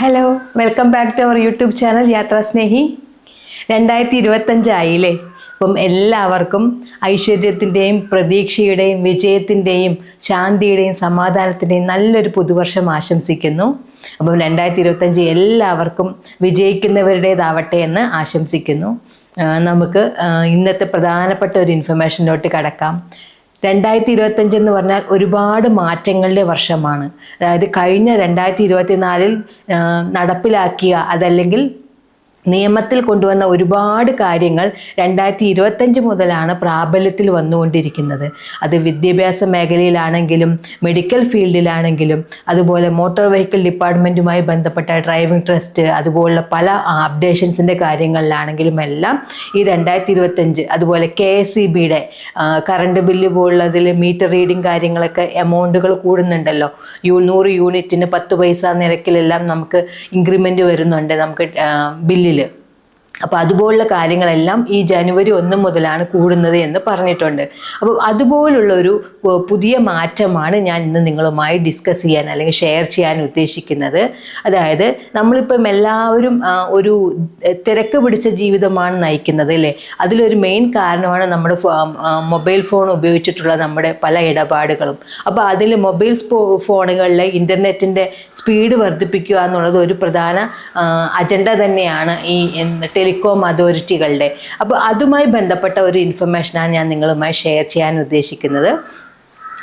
Hello welcome back to our YouTube channel Yathrasnehi രണ്ടായിരത്തി ഇരുപത്തഞ്ചായില്ലേ അപ്പം എല്ലാവർക്കും ഐശ്വര്യത്തിന്റെയും പ്രതീക്ഷയുടെയും വിജയത്തിന്റെയും ശാന്തിയുടെയും സമാധാനത്തിന്റെയും നല്ലൊരു പുതുവർഷം ആശംസിക്കുന്നു. അപ്പം രണ്ടായിരത്തി ഇരുപത്തഞ്ച് എല്ലാവർക്കും വിജയിക്കുന്നവരുടേതാവട്ടെ എന്ന് ആശംസിക്കുന്നു. നമുക്ക് ഇന്നത്തെ പ്രധാനപ്പെട്ട ഒരു ഇൻഫർമേഷനിലോട്ട് കടക്കാം. രണ്ടായിരത്തി ഇരുപത്തഞ്ച് എന്ന് പറഞ്ഞാൽ ഒരുപാട് മാറ്റങ്ങളുടെ വർഷമാണ്. അതായത് കഴിഞ്ഞ രണ്ടായിരത്തി ഇരുപത്തിനാലിൽ നടപ്പിലാക്കിയ അതല്ലെങ്കിൽ നിയമത്തിൽ കൊണ്ടുവന്ന ഒരുപാട് കാര്യങ്ങൾ രണ്ടായിരത്തി ഇരുപത്തഞ്ച് മുതലാണ് പ്രാബല്യത്തിൽ വന്നുകൊണ്ടിരിക്കുന്നത്. അത് വിദ്യാഭ്യാസ മേഖലയിലാണെങ്കിലും മെഡിക്കൽ ഫീൽഡിലാണെങ്കിലും അതുപോലെ മോട്ടോർ വെഹിക്കിൾ ഡിപ്പാർട്ട്മെന്റുമായി ബന്ധപ്പെട്ട ഡ്രൈവിംഗ് ട്രസ്റ്റ് അതുപോലുള്ള പല അപ്ഡേഷൻസിന്റെ കാര്യങ്ങളിലാണെങ്കിലും എല്ലാം ഈ രണ്ടായിരത്തി ഇരുപത്തഞ്ച് അതുപോലെ കെ എസ് സി ബിയുടെ കറണ്ട് ബില്ല് പോലുള്ളതിൽ മീറ്റർ റീഡിംഗ് കാര്യങ്ങളൊക്കെ എമൗണ്ടുകൾ കൂടുന്നുണ്ടല്ലോ. യു നൂറ് യൂണിറ്റിന് പത്ത് പൈസ നിരക്കിലെല്ലാം നമുക്ക് ഇൻക്രിമെന്റ് വരുന്നുണ്ട്. നമുക്ക് ബില്ലിൽ അപ്പോൾ അതുപോലുള്ള കാര്യങ്ങളെല്ലാം ഈ ജനുവരി ഒന്ന് മുതലാണ് കൂടുന്നത് എന്ന് പറഞ്ഞിട്ടുണ്ട്. അപ്പോൾ അതുപോലുള്ള ഒരു പുതിയ മാറ്റമാണ് ഞാൻ ഇന്ന് നിങ്ങളുമായി ഡിസ്കസ് ചെയ്യാൻ അല്ലെങ്കിൽ ഷെയർ ചെയ്യാൻ ഉദ്ദേശിക്കുന്നത്. അതായത് നമ്മളിപ്പം എല്ലാവരും ഒരു തിരക്ക് പിടിച്ച ജീവിതമാണ് നയിക്കുന്നത് അല്ലേ? അതിലൊരു മെയിൻ കാരണമാണ് നമ്മുടെ മൊബൈൽ ഫോൺ ഉപയോഗിച്ചിട്ടുള്ള നമ്മുടെ പല ഇടപാടുകളും. അപ്പോൾ അതിൽ മൊബൈൽ ഫോണുകളിലെ ഇന്റർനെറ്റിന്റെ സ്പീഡ് വർദ്ധിപ്പിക്കുക എന്നുള്ളത് ഒരു പ്രധാന അജണ്ട തന്നെയാണ് ഈ ടെലികോം അതോറിറ്റികളുടെ അപ്പോൾ അതുമായി ബന്ധപ്പെട്ട ഒരു ഇൻഫർമേഷനാണ് ഞാൻ നിങ്ങളുമായി ഷെയർ ചെയ്യാൻ ഉദ്ദേശിക്കുന്നത്.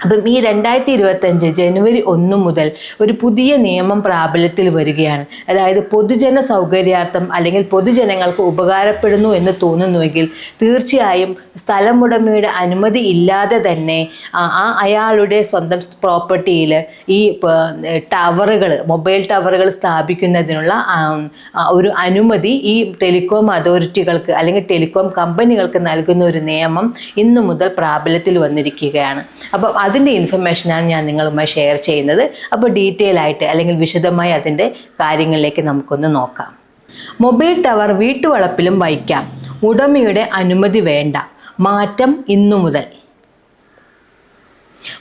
അപ്പം ഈ രണ്ടായിരത്തി ഇരുപത്തഞ്ച് ജനുവരി ഒന്ന് മുതൽ ഒരു പുതിയ നിയമം പ്രാബല്യത്തിൽ വരികയാണ്. അതായത് പൊതുജന സൗകര്യാർത്ഥം അല്ലെങ്കിൽ പൊതുജനങ്ങൾക്ക് ഉപകാരപ്പെടുന്നു എന്ന് തോന്നുന്നുവെങ്കിൽ തീർച്ചയായും സ്ഥലമുടമയുടെ അനുമതി ഇല്ലാതെ തന്നെ ആ അയാളുടെ സ്വന്തം പ്രോപ്പർട്ടിയിൽ ഈ ടവറുകൾ മൊബൈൽ ടവറുകൾ സ്ഥാപിക്കുന്നതിനുള്ള ഒരു അനുമതി ഈ ടെലികോം അതോറിറ്റികൾക്ക് അല്ലെങ്കിൽ ടെലികോം കമ്പനികൾക്ക് നൽകുന്ന ഒരു നിയമം ഇന്നു മുതൽ പ്രാബല്യത്തിൽ വന്നിരിക്കുകയാണ്. അപ്പം അതിന്റെ ഇൻഫർമേഷനാണ് ഞാൻ നിങ്ങളുമായി ഷെയർ ചെയ്യുന്നത്. അപ്പോൾ ഡീറ്റെയിൽ ആയിട്ട് അല്ലെങ്കിൽ വിശദമായി അതിന്റെ കാര്യങ്ങളിലേക്ക് നമുക്കൊന്ന് നോക്കാം. മൊബൈൽ ടവർ വീട്ടുവളപ്പിലും വയ്ക്കാം. ഉടമയുടെ അനുമതി വേണ്ട. മാറ്റം ഇന്നു മുതൽ.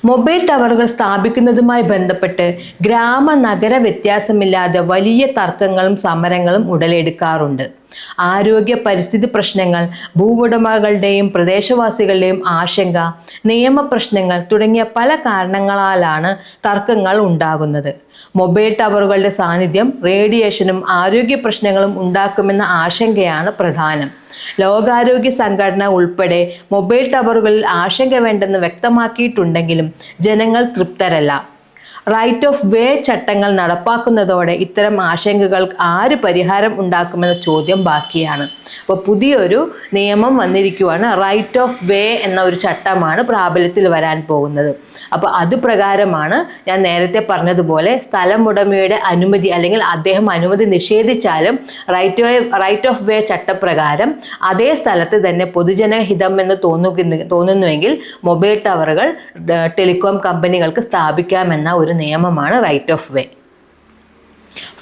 മൊബൈൽ ടവറുകൾ സ്ഥാപിക്കുന്നതുമായി ബന്ധപ്പെട്ട് ഗ്രാമ നഗര വ്യത്യാസമില്ലാതെ വലിയ തർക്കങ്ങളും സമരങ്ങളും ഉടലെടുക്കാറുണ്ട്. ആരോഗ്യ പരിസ്ഥിതി പ്രശ്നങ്ങൾ ഭൂവുടമകളുടെയും പ്രദേശവാസികളുടെയും ആശങ്ക നിയമപ്രശ്നങ്ങൾ തുടങ്ങിയ പല കാരണങ്ങളാലാണ് തർക്കങ്ങൾ ഉണ്ടാകുന്നത്. മൊബൈൽ ടവറുകളുടെ സാന്നിധ്യം റേഡിയേഷനും ആരോഗ്യ പ്രശ്നങ്ങളും ഉണ്ടാക്കുമെന്ന ആശങ്കയാണ് പ്രധാനം. ലോകാരോഗ്യ സംഘടന ഉൾപ്പെടെ മൊബൈൽ ടവറുകളിൽ ആശങ്ക വേണ്ടെന്ന് വ്യക്തമാക്കിയിട്ടുണ്ടെങ്കിലും ജനങ്ങൾ തൃപ്തരല്ല. റൈറ്റ് ഓഫ് വേ ചട്ടങ്ങൾ നടപ്പാക്കുന്നതോടെ ഇത്തരം ആശങ്കകൾ ആര് പരിഹാരം ഉണ്ടാക്കുമെന്ന ചോദ്യം ബാക്കിയാണ്. അപ്പോൾ പുതിയൊരു നിയമം വന്നിരിക്കുവാണ് റൈറ്റ് ഓഫ് വേ എന്ന ഒരു ചട്ടമാണ് പ്രാബല്യത്തിൽ വരാൻ പോകുന്നത്. അപ്പോൾ അത് പ്രകാരമാണ് ഞാൻ നേരത്തെ പറഞ്ഞതുപോലെ സ്ഥലമുടമയുടെ അനുമതി അല്ലെങ്കിൽ അദ്ദേഹം അനുമതി നിഷേധിച്ചാലും right of right of way ചട്ടപ്രകാരം അതേ സ്ഥലത്ത് തന്നെ പൊതുജനഹിതം എന്ന് തോന്നുന്നു തോന്നുന്നുവെങ്കിൽ മൊബൈൽ ടവറുകൾ ടെലികോം കമ്പനികൾക്ക് സ്ഥാപിക്കാമെന്ന ഒരു നിയമമാണ് right of way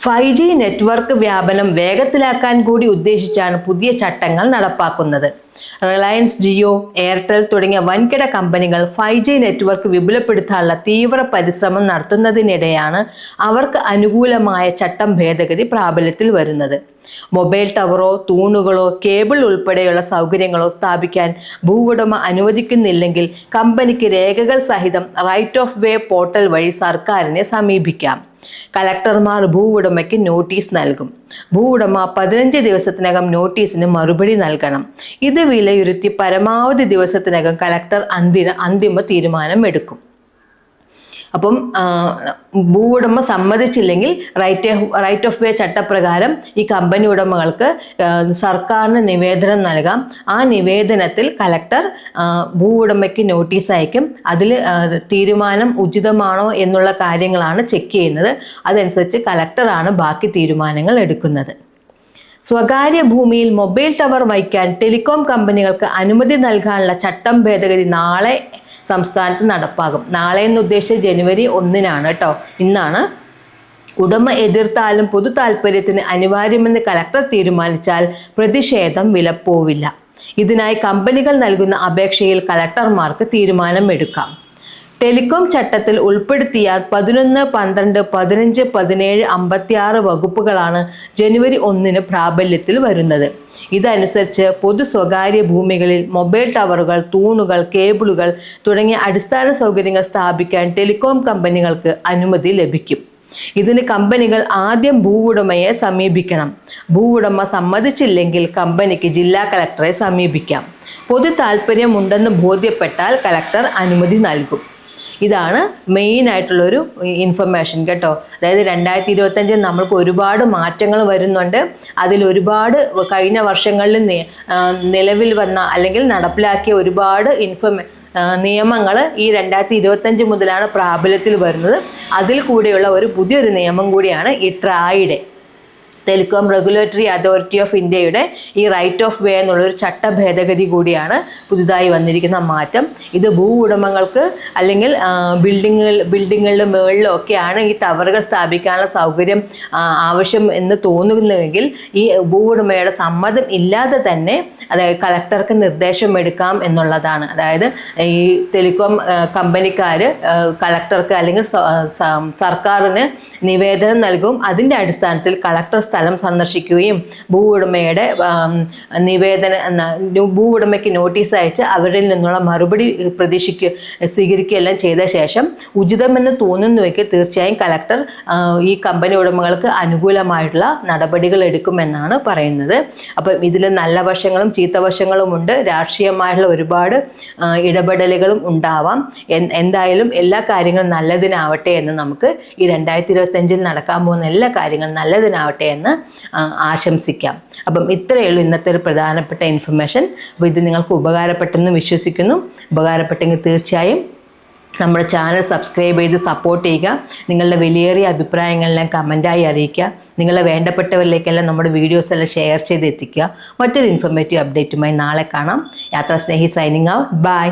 five G network വ്യാപനം വേഗത്തിലാക്കാൻ കൂടി ഉദ്ദേശിച്ചാണ് പുതിയ ചട്ടങ്ങൾ നടപ്പാക്കുന്നത്. റിലയൻസ് ജിയോ എയർടെൽ തുടങ്ങിയ വൻകിട കമ്പനികൾ ഫൈവ് ജി നെറ്റ്വർക്ക് വിപുലപ്പെടുത്താനുള്ള തീവ്ര പരിശ്രമം നടത്തുന്നതിനിടെയാണ് അവർക്ക് അനുകൂലമായ ചട്ടം ഭേദഗതി പ്രാബല്യത്തിൽ വരുന്നത്. മൊബൈൽ ടവറോ തൂണുകളോ കേബിൾ ഉൾപ്പെടെയുള്ള സൗകര്യങ്ങളോ സ്ഥാപിക്കാൻ ഭൂവുടമ അനുവദിക്കുന്നില്ലെങ്കിൽ കമ്പനിക്ക് രേഖകൾ സഹിതം റൈറ്റ് ഓഫ് വേ പോർട്ടൽ വഴി സർക്കാരിനെ സമീപിക്കാം. കലക്ടർമാർ ഭൂവുടമയ്ക്ക് നോട്ടീസ് നൽകും. ഭൂ ഉടമ പതിനഞ്ച് ദിവസത്തിനകം നോട്ടീസിന് മറുപടി നൽകണം. ഇത് വിലയിരുത്തി പരമാവധി ദിവസത്തിനകം കലക്ടർ അന്തിന അന്തിമ തീരുമാനം എടുക്കും അപ്പം ഭൂവുടമ സമ്മതിച്ചില്ലെങ്കിൽ റൈറ്റ് റൈറ്റ് ഓഫ് വേ ചട്ടപ്രകാരം ഈ കമ്പനി ഉടമകൾക്ക് സർക്കാരിന് നിവേദനം നൽകാം. ആ നിവേദനത്തിൽ കലക്ടർ ഭൂവുടമയ്ക്ക് നോട്ടീസ് അയക്കും. അതിൽ തീരുമാനം ഉചിതമാണോ എന്നുള്ള കാര്യങ്ങളാണ് ചെക്ക് ചെയ്യുന്നത്. അതനുസരിച്ച് കലക്ടറാണ് ബാക്കി തീരുമാനങ്ങൾ എടുക്കുന്നത്. സ്വകാര്യ ഭൂമിയിൽ മൊബൈൽ ടവർ വയ്ക്കാൻ ടെലികോം കമ്പനികൾക്ക് അനുമതി നൽകാനുള്ള ചട്ടം ഭേദഗതി നാളെ സംസ്ഥാനത്ത് നടപ്പാകും. നാളെ എന്ന് ഉദ്ദേശിച്ച ജനുവരി ഒന്നിനാണ് കേട്ടോ ഇന്നാണ് ഉടമ എതിർത്താലും പൊതു താൽപ്പര്യത്തിന് അനിവാര്യമെന്ന് കലക്ടർ തീരുമാനിച്ചാൽ പ്രതിഷേധം വിലപ്പോവില്ല. ഇതിനായി കമ്പനികൾ നൽകുന്ന അപേക്ഷയിൽ കലക്ടർമാർക്ക് തീരുമാനം എടുക്കാം ടെലികോം ചട്ടത്തിൽ ഉൾപ്പെടുത്തിയ പതിനൊന്ന് പന്ത്രണ്ട് പതിനഞ്ച് പതിനേഴ് അമ്പത്തിയാറ് വകുപ്പുകളാണ് ജനുവരി ഒന്നിന് പ്രാബല്യത്തിൽ വരുന്നത്. ഇതനുസരിച്ച് പൊതു സ്വകാര്യ ഭൂമികളിൽ മൊബൈൽ ടവറുകൾ തൂണുകൾ കേബിളുകൾ തുടങ്ങിയ അടിസ്ഥാന സൗകര്യങ്ങൾ സ്ഥാപിക്കാൻ ടെലികോം കമ്പനികൾക്ക് അനുമതി ലഭിക്കും. ഇതിന് കമ്പനികൾ ആദ്യം ഭൂവുടമയെ സമീപിക്കണം. ഭൂവുടമ സമ്മതിച്ചില്ലെങ്കിൽ കമ്പനിക്ക് ജില്ലാ കളക്ടറെ സമീപിക്കാം. പൊതു താല്പര്യമുണ്ടെന്ന് ബോധ്യപ്പെട്ടാൽ കളക്ടർ അനുമതി നൽകും. ഇതാണ് മെയിൻ ആയിട്ടുള്ള ഒരു ഇൻഫർമേഷൻ കേട്ടോ. അതായത് രണ്ടായിരത്തി ഇരുപത്തഞ്ചിൽ നമ്മൾക്ക് ഒരുപാട് മാറ്റങ്ങൾ വരുന്നുണ്ട്. അതിൽ ഒരുപാട് കഴിഞ്ഞ വർഷങ്ങളിൽ നിലവിൽ വന്ന അല്ലെങ്കിൽ നടപ്പിലാക്കിയ ഒരുപാട് ഇൻഫർമേ നിയമങ്ങൾ ഈ രണ്ടായിരത്തി ഇരുപത്തഞ്ച് മുതലാണ് പ്രാബല്യത്തിൽ വരുന്നത്. അതിൽ കൂടെയുള്ള ഒരു പുതിയൊരു നിയമം കൂടിയാണ് ഈ ട്രായുടെ. ടെലികോം റെഗുലേറ്ററി അതോറിറ്റി ഓഫ് ഇന്ത്യയുടെ ഈ റൈറ്റ് ഓഫ് വേ എന്നുള്ളൊരു ചട്ട ഭേദഗതി കൂടിയാണ് പുതുതായി വന്നിരിക്കുന്ന മാറ്റം. ഇത് ഭൂ ഉടമകൾക്ക് അല്ലെങ്കിൽ ബിൽഡിങ്ങുകൾ ബിൽഡിങ്ങുകളുടെ മുകളിലും ഒക്കെയാണ് ഈ ടവറുകൾ സ്ഥാപിക്കാനുള്ള സൗകര്യം ആവശ്യം എന്ന് തോന്നുന്നുവെങ്കിൽ ഈ ഭൂ ഉടമയുടെ സമ്മതം ഇല്ലാതെ തന്നെ അതായത് കളക്ടർക്ക് നിർദ്ദേശം എടുക്കാം എന്നുള്ളതാണ്. അതായത് ഈ ടെലികോം കമ്പനിക്കാർ കളക്ടർക്ക് അല്ലെങ്കിൽ സർക്കാരിന് നിവേദനം നൽകും. അതിന്റെ അടിസ്ഥാനത്തിൽ കളക്ടർ സ്ഥലം സന്ദർശിക്കുകയും ഭൂ ഉടമയുടെ ആം, നിവേദന ഭൂവുടമയ്ക്ക് നോട്ടീസ് അയച്ച് അവരിൽ നിന്നുള്ള മറുപടി പ്രതീക്ഷിക്കുക സ്വീകരിക്കുകയെല്ലാം ചെയ്ത ശേഷം ഉചിതമെന്ന് തോന്നുന്നുവെങ്കിൽ തീർച്ചയായും കലക്ടർ ഈ കമ്പനി ഉടമകൾക്ക് അനുകൂലമായിട്ടുള്ള നടപടികൾ എടുക്കുമെന്നാണ് പറയുന്നത്. അപ്പം ഇതിൽ നല്ല വശങ്ങളും ചീത്ത വശങ്ങളും ഉണ്ട്. രാഷ്ട്രീയമായിട്ടുള്ള ഒരുപാട് ഇടപെടലുകളും ഉണ്ടാവാം. എന്തായാലും എല്ലാ കാര്യങ്ങളും നല്ലതിനാവട്ടെ എന്ന് നമുക്ക് ഈ രണ്ടായിരത്തി ഇരുപത്തഞ്ചിൽ നടക്കാൻ പോകുന്ന എല്ലാ കാര്യങ്ങളും നല്ലതിനാവട്ടെ എന്ന് ആ, ആശംസിക്കാം. അപ്പം ഇത്രയേ ഉള്ളൂ ഇന്നത്തെ ഒരു പ്രധാനപ്പെട്ട ഇൻഫർമേഷൻ അപ്പോൾ ഇത് നിങ്ങൾക്ക് ഉപകാരപ്പെട്ടെന്ന് വിശ്വസിക്കുന്നു. ഉപകാരപ്പെട്ടെങ്കിൽ തീർച്ചയായും നമ്മുടെ ചാനൽ സബ്സ്ക്രൈബ് ചെയ്ത് സപ്പോർട്ട് ചെയ്യുക. നിങ്ങളുടെ വിലയേറിയ അഭിപ്രായങ്ങളെല്ലാം കമന്റായി അറിയിക്കുക. നിങ്ങളെ വേണ്ടപ്പെട്ടവരിലേക്കെല്ലാം നമ്മുടെ വീഡിയോസ് എല്ലാം ഷെയർ ചെയ്ത് എത്തിക്കുക. മറ്റൊരു ഇൻഫോർമേറ്റീവ് അപ്ഡേറ്റുമായി നാളെ കാണാം. യാത്രാ സ്നേഹി സൈനിങ് ഔട്ട് ബൈ